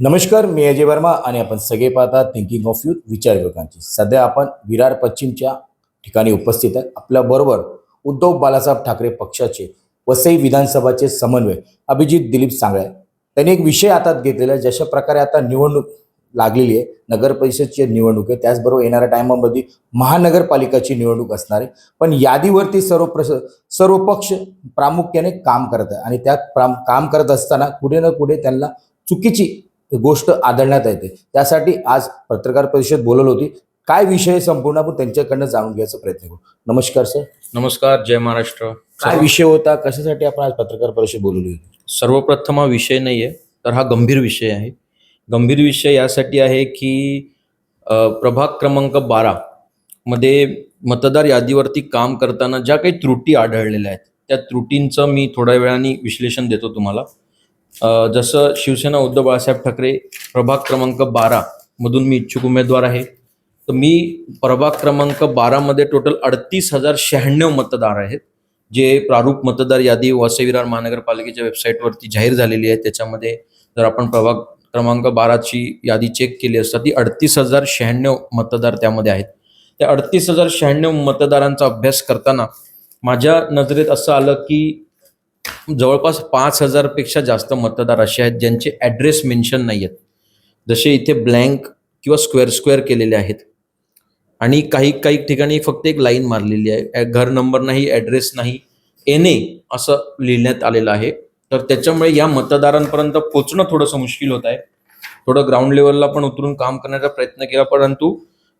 नमस्कार मी अजय वर्मा आणि आपण सगळे पाहतात थिंकिंग ऑफ यू विचार युवकांची सध्या आपण विरार पश्चिमच्या ठिकाणी उपस्थित आहे आपल्याबरोबर उद्धव बालासाहेब ठाकरे पक्षाचे वसई विधानसभाचे समन्वय अभिजित दिलीप सांगळे त्यांनी एक विषय हातात घेतलेला आहे जशा प्रकारे आता निवडणूक लागलेली आहे. नगर परिषदची निवडणूक आहे. त्याचबरोबर येणाऱ्या टायमामध्ये महानगरपालिकाची निवडणूक असणार आहे. पण यादीवरती सर्व प्रस सर्व पक्ष प्रामुख्याने काम करत आहे आणि त्या प्राम काम करत असताना कुठे ना कुठे त्यांना चुकीची गोष्ट आढळण्यात येते. त्यासाठी आज पत्रकार परिषद बोलवली होती. काय विषय संपूर्ण? आपण त्यांच्याकडनं जाणून घ्यायचा प्रयत्न करू. नमस्कार सर. नमस्कार जय महाराष्ट्र. काय विषय होता? कशासाठी आपण आज पत्रकार परिषद बोलवली होती? सर्वप्रथम हा विषय नाही आहे तर हा गंभीर विषय आहे. गंभीर विषय यासाठी आहे की प्रभाग क्रमांक बारा मध्ये मतदार यादीवरती काम करताना ज्या काही त्रुटी आढळलेल्या आहेत त्या त्रुटींचं मी थोड्या वेळाने विश्लेषण देतो तुम्हाला. जसं शिवसेना उद्धव बाळासाहेब ठाकरे प्रभाग क्रमांक बारा मधून मी इच्छुक उमेदवार आहे तर मी प्रभाग क्रमांक बारामध्ये टोटल अडतीस हजार शहाण्णव मतदार आहेत जे प्रारूप मतदार यादी वासेविरार महानगरपालिकेच्या वेबसाईटवरती जाहीर झालेली आहे. त्याच्यामध्ये जर आपण प्रभाग क्रमांक बाराची यादी चेक केली असता ती अडतीस हजार शहाण्णव मतदार त्यामध्ये आहेत. त्या अडतीस हजार शहाण्णव मतदारांचा अभ्यास करताना माझ्या नजरेत असं आलं की जवळपास पाच हजारपेक्षा जास्त मतदार असे आहेत ज्यांचे ॲड्रेस मेन्शन नाही आहेत जसे इथे ब्लँक किंवा स्क्वेअर स्क्वेअर केलेले आहेत. आणि काही काही ठिकाणी फक्त एक लाईन मारलेली आहे. घर नंबर नाही ॲड्रेस नाही एन ए असं लिहिण्यात आलेलं आहे. तर त्याच्यामुळे या मतदारांपर्यंत पोचणं थोडंसं मुश्किल होत आहे. थोडं ग्राउंड लेवलला पण उतरून काम करण्याचा प्रयत्न केला परंतु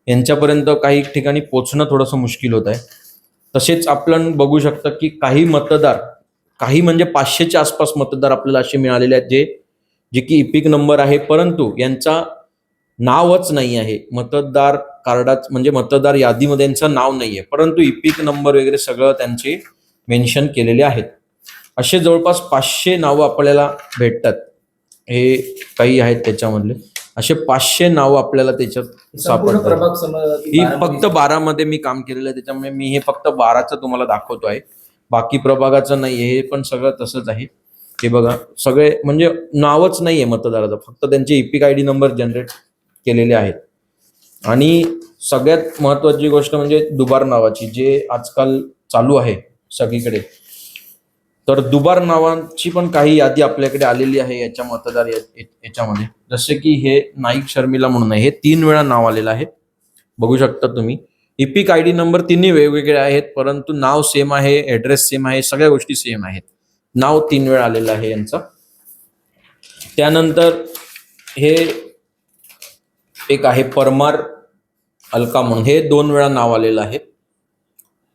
यांच्यापर्यंत काही ठिकाणी पोचणं थोडंसं मुश्किल होत आहे. तसेच आपण बघू शकता की काही मतदार काही म्हणजे पाचशेच्या आसपास मतदार आपल्याला असे मिळालेले आहेत जे जे की इपिक नंबर आहे परंतु यांचा नावच नाही आहे. मतदार कार्डात म्हणजे मतदार यादीमध्ये यांचं नाव नाही आहे. परंतु इपिक नंबर वगैरे सगळं त्यांचे मेन्शन केलेले आहेत. असे जवळपास पाचशे नावं आपल्याला भेटतात. हे काही आहेत त्याच्यामधले. असे पाचशे नावं आपल्याला त्याच्यात सापडतात. ही फक्त बारामध्ये मी काम केलेलं आहे. त्याच्यामुळे मी हे फक्त बाराचं तुम्हाला दाखवतो आहे बाकी प्रभागाचं नाही हे पण सगळं तसंच आहे. हे बघा सगळे म्हणजे नावच नाही आहे मतदाराचं फक्त त्यांचे EPIC I D number generate केलेले आहेत. आणि सगळ्यात महत्वाची गोष्ट म्हणजे दुबार नावाची जे आजकाल चालू आहे सगळीकडे. तर दुबार नावांची पण काही यादी आपल्याकडे आलेली आहे याच्या मतदार या- याच्यामध्ये. जसे की हे नाईक शर्मिला म्हणून आहे हे तीन वेळा नाव आलेलं आहे. बघू शकता तुम्ही. इपिक आय डी नंबर तिन्ही वेगवेगळे आहेत परंतु नाव सेम आहे ऍड्रेस सेम आहे सगळ्या गोष्टी सेम आहेत. नाव तीन वेळा आलेलं आहे यांचं. त्यानंतर हे एक आहे परमार अलका म्हणून. हे दोन वेळा नाव आलेलं आहे.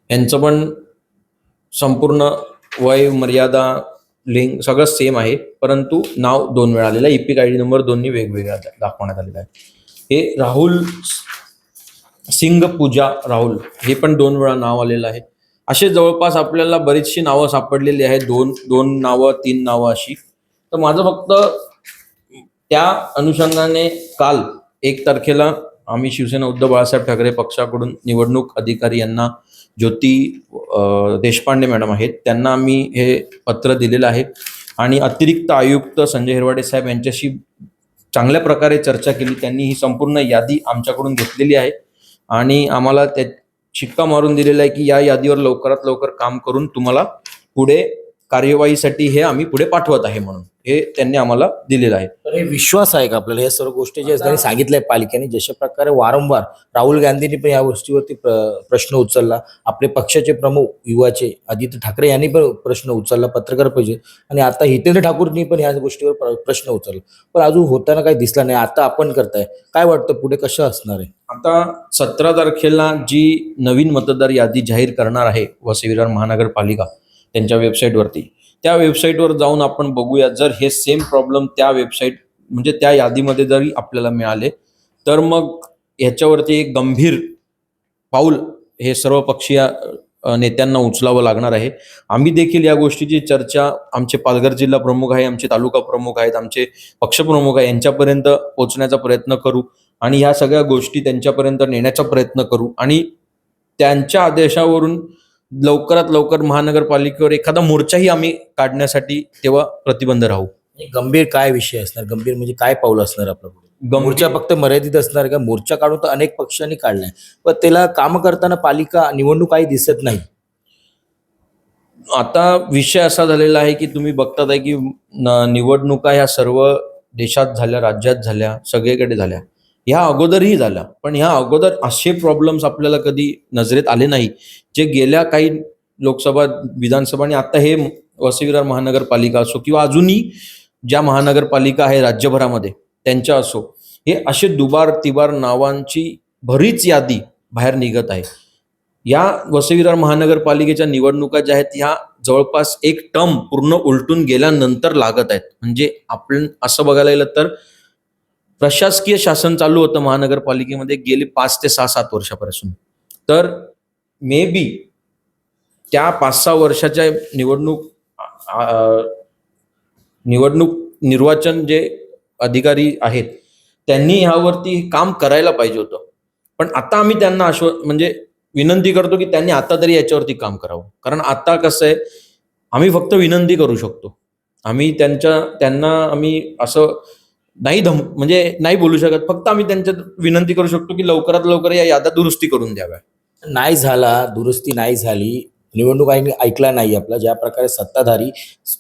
यांचं पण संपूर्ण वय मर्यादा लिंग सगळं सेम आहे परंतु नाव दोन वेळा आलेलं आहे. इपिक आय डी नंबर दोन्ही वेगवेगळ्या दाखवण्यात आलेला आहे. हे राहुल सिंग पूजा राहुल हे पण दोन वेळा नाव आलेलं आहे. असे जवळपास आपल्याला बरीचशी नावं सापडलेली आहेत दोन दोन नावं तीन नावं अशी. तर माझं फक्त त्या अनुषंगाने काल एक तारखेला आम्ही शिवसेना उद्धव बाळासाहेब ठाकरे पक्षाकडून निवडणूक अधिकारी यांना ज्योती देशपांडे मॅडम आहेत त्यांना आम्ही हे पत्र दिलेलं आहे. आणि अतिरिक्त आयुक्त संजय हिरवाडे साहेब यांच्याशी चांगल्या प्रकारे चर्चा केली त्यांनी ही संपूर्ण यादी आमच्याकडून घेतलेली आहे. आणि आम्हाला त्या शिक्का मारून दिलेला आहे की या यादीवर लवकरात लवकर काम करून तुम्हाला पुढे कार्यवाहीसाठी हे आम्ही पुढे पाठवत आहे म्हणून. हे त्यांनी आम्हाला दिलेलं आहे. तर हे विश्वास आहे का आपल्याला? या सर्व गोष्टी ज्या त्यांनी सांगितलंय पालिकेने. जशा प्रकारे वारंवार राहुल गांधींनी पण या गोष्टीवरती प्र- प्रश्न उचलला. आपले पक्षाचे प्रमुख युवाचे आदित्य ठाकरे यांनी पण प्रश्न उचलला पत्रकार परिषद. आणि आता हितेंद्र ठाकूरनी पण या गोष्टीवर प्र- प्रश्न उचलला. पण अजून होताना काही दिसला नाही. आता आपण करताय. काय वाटतं पुढे कसं असणार आहे? आता सतरा तारखेला जी नवीन मतदार यादी जाहीर करणार आहे वसई विरार महानगरपालिका त्यांच्या वेबसाईटवरती त्या वेबसाईटवर जाऊन आपण बघूया जर हे सेम प्रॉब्लेम त्या वेबसाईट म्हणजे त्या यादीमध्ये जरी आपल्याला मिळाले तर मग ह्याच्यावरती एक गंभीर पाऊल हे सर्व पक्षीय नेत्यांना उचलावं लागणार आहे. आम्ही देखील या गोष्टीची चर्चा आमचे पालघर जिल्हा प्रमुख आहे आमचे तालुका प्रमुख आहेत आमचे पक्षप्रमुख आहे यांच्यापर्यंत पोहोचण्याचा प्रयत्न करू आणि ह्या सगळ्या गोष्टी त्यांच्यापर्यंत नेण्याचा प्रयत्न करू आणि त्यांच्या आदेशावरून लवकरात लवकर महानगरपालिकेवर एखादा मोर्चाही आम्ही काढण्यासाठी तेव्हा प्रतिबंध राहू. गंभीर काय विषय असणार? गंभीर म्हणजे काय पाऊल असणार आपलं मोर्चा फक्त मर्यादित असणार का? मोर्चा काढून तर अनेक पक्षांनी काढलाय. पण त्याला काम करताना पालिका निवडणूक काही दिसत नाही. आता विषय असा झालेला आहे की तुम्ही बघतात आहे की निवडणुका ह्या सर्व देशात झाल्या राज्यात झाल्या सगळीकडे झाल्या. ह्या अगोदरही झाल्या पण ह्या अगोदर असे प्रॉब्लेम्स आपल्याला कधी नजरेत आले नाही जे गेल्या काही लोकसभा विधानसभा आणि आता हे वसईविरार महानगरपालिका असो किंवा अजूनही ज्या महानगरपालिका आहे राज्यभरामध्ये त्यांच्या असो हे असे दुबार तिबार नावांची भरीच यादी बाहेर निघत आहे. या वसईविरार महानगरपालिकेच्या निवडणुका ज्या आहेत ह्या जवळपास एक टर्म पूर्ण उलटून गेल्यानंतर लागत आहेत. म्हणजे आपण असं बघायला गेलं तर प्रशासकीय शासन चालू होतं महानगरपालिकेमध्ये गेली पाच ते सहा सात वर्षापासून. तर मे बी त्या पाच सहा वर्षाच्या निवडणूक निवडणूक निर्वाचन जे अधिकारी आहेत त्यांनी ह्यावरती काम करायला पाहिजे होतं. पण आता आम्ही त्यांना आश्व म्हणजे विनंती करतो की त्यांनी आता तरी याच्यावरती काम करावं. कारण आता कसं आहे आम्ही फक्त विनंती करू शकतो. आम्ही त्यांच्या त्यांना आम्ही असं नाही धम म्हणजे नाही बोलू शकत. फक्त आम्ही त्यांच्या विनंती करू शकतो की लवकरात लवकर या याद्या दुरुस्ती करून द्याव्या. नाही झाला दुरुस्ती नाही झाली निवडणूक आयोगाने ऐकला नाही आपला ज्या प्रकारे सत्ताधारी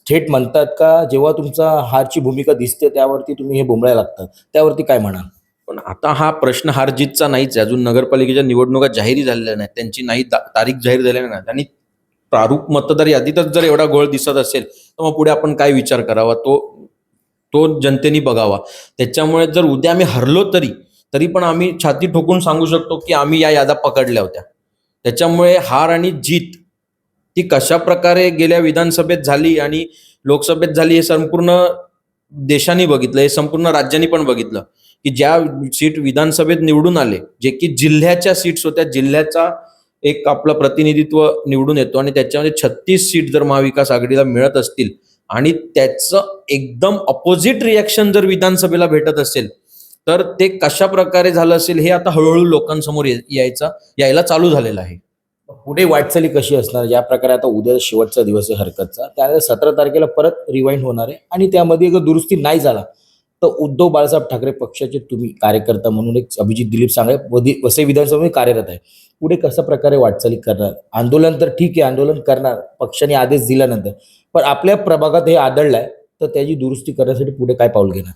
थेट म्हणतात का जेव्हा तुमचा हारची भूमिका दिसते त्यावरती तुम्ही हे बोंबळायला लागतात त्यावरती काय म्हणाल? पण आता हा प्रश्न हार जीतचा नाहीच आहे. अजून नगरपालिकेच्या निवडणुका जाहीर झालेल्या नाहीत. त्यांची नाही तारीख जाहीर झालेली नाही. आणि प्रारूप मतदार यादीतच जर एवढा गोळ दिसत असेल तर मग पुढे आपण काय विचार करावा? तो तो जनतेने बघावा. त्याच्यामुळे जर उद्या आम्ही हरलो तरी तरी पण आम्ही छाती ठोकून सांगू शकतो की आम्ही या यादा पकडल्या होत्या. त्याच्यामुळे हार आणि जीत ती कशा प्रकारे गेल्या विधानसभेत झाली आणि लोकसभेत झाली हे संपूर्ण देशाने बघितलं हे संपूर्ण राज्यांनी पण बघितलं की ज्या सीट विधानसभेत निवडून आले जे की जिल्ह्याच्या सीट्स होत्या जिल्ह्याचा एक आपलं प्रतिनिधित्व निवडून येतो आणि त्याच्यामध्ये छत्तीस सीट जर महाविकास आघाडीला मिळत असतील आणि त्याचं एकदम अपोजिट रिॲक्शन जर विधानसभेला भेटत असेल तर ते कशा प्रकारे झालं असेल हे आता हळूहळू लोकांसमोर यायचा यायला चालू झालेलं आहे. पुढे वाटचाली कशी असणार? या प्रकारे आता उद्या शेवटचा दिवस आहे हरकतचा. त्यानंतर सतरा तारखेला परत रिवाइंड होणार आहे आणि त्यामध्ये एक दुरुस्ती नाही झाला. तर उद्धव बाळासाहेब ठाकरे पक्षाचे तुम्ही कार्यकर्ता म्हणून एक अभिजित दिलीप सांगळे वधी- वसई विधानसभा कार्यरत आहे. पुढे कशा प्रकारे वाटचाली करणार? आंदोलन तर ठीक आहे आंदोलन करणार पक्षाने आदेश दिल्यानंतर. पण आपल्या प्रभागात हे आदळलंय तर त्याची दुरुस्ती करण्यासाठी पुढे काय पाऊल घेणार?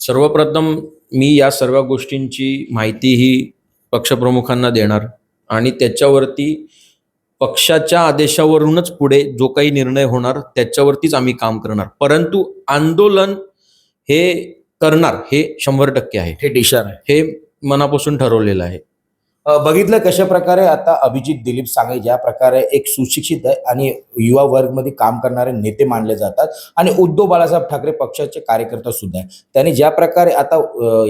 सर्वप्रथम मी या सर्व गोष्टींची माहिती ही पक्षप्रमुखांना देणार आणि त्याच्यावरती पक्षाच्या आदेशावरूनच पुढे जो काही निर्णय होणार त्याच्यावरतीच आम्ही काम करणार. परंतु आंदोलन हे करणार हे शंभर टक्के आहे. हे हे मनापासून ठरवलेलं आहे. बघितलं कशा प्रकारे आता अभिजित दिलीप सांगे ज्या प्रकारे एक सुशिक्षित आहे आणि युवा वर्गमध्ये काम करणारे नेते मानले जातात आणि उद्धव बाळासाहेब ठाकरे पक्षाचे कार्यकर्ता सुद्धा आहे. त्यांनी ज्या प्रकारे आता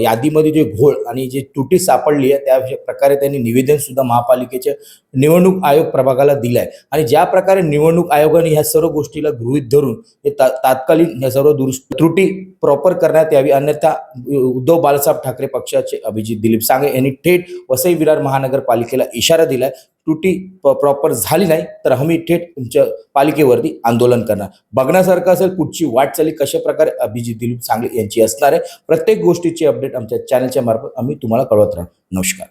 यादीमध्ये जे घोळ आणि जे त्रुटी सापडली आहे त्या प्रकारे त्यांनी निवेदन सुद्धा महापालिकेच्या निवडणूक आयोग प्रभागाला दिलाय. आणि ज्या प्रकारे निवडणूक आयोगाने ह्या सर्व गोष्टीला गृहीत धरून हे ता- तात्कालीन ह्या सर्व दुरुस्त त्रुटी प्रॉपर करण्यात यावी अन्यथा उद्धव बाळासाहेब ठाकरे पक्षाचे अभिजित दिलीप सांगे यांनी थेट वसई विरार महानगरपालिकेला इशारा दिलाय. त्रुटी प्रॉपर झाली नाही तर आम्ही थेट तुमच्या पालिकेवरती आंदोलन करणार. बघण्यासारखं असेल कुठची वाटचाली कशा प्रकारे अभिजित दिलीप सांगली यांची असणार आहे. प्रत्येक गोष्टीची अपडेट आमच्या चॅनलच्या मार्फत आम्ही तुम्हाला कळवत राहणार नमस्कार.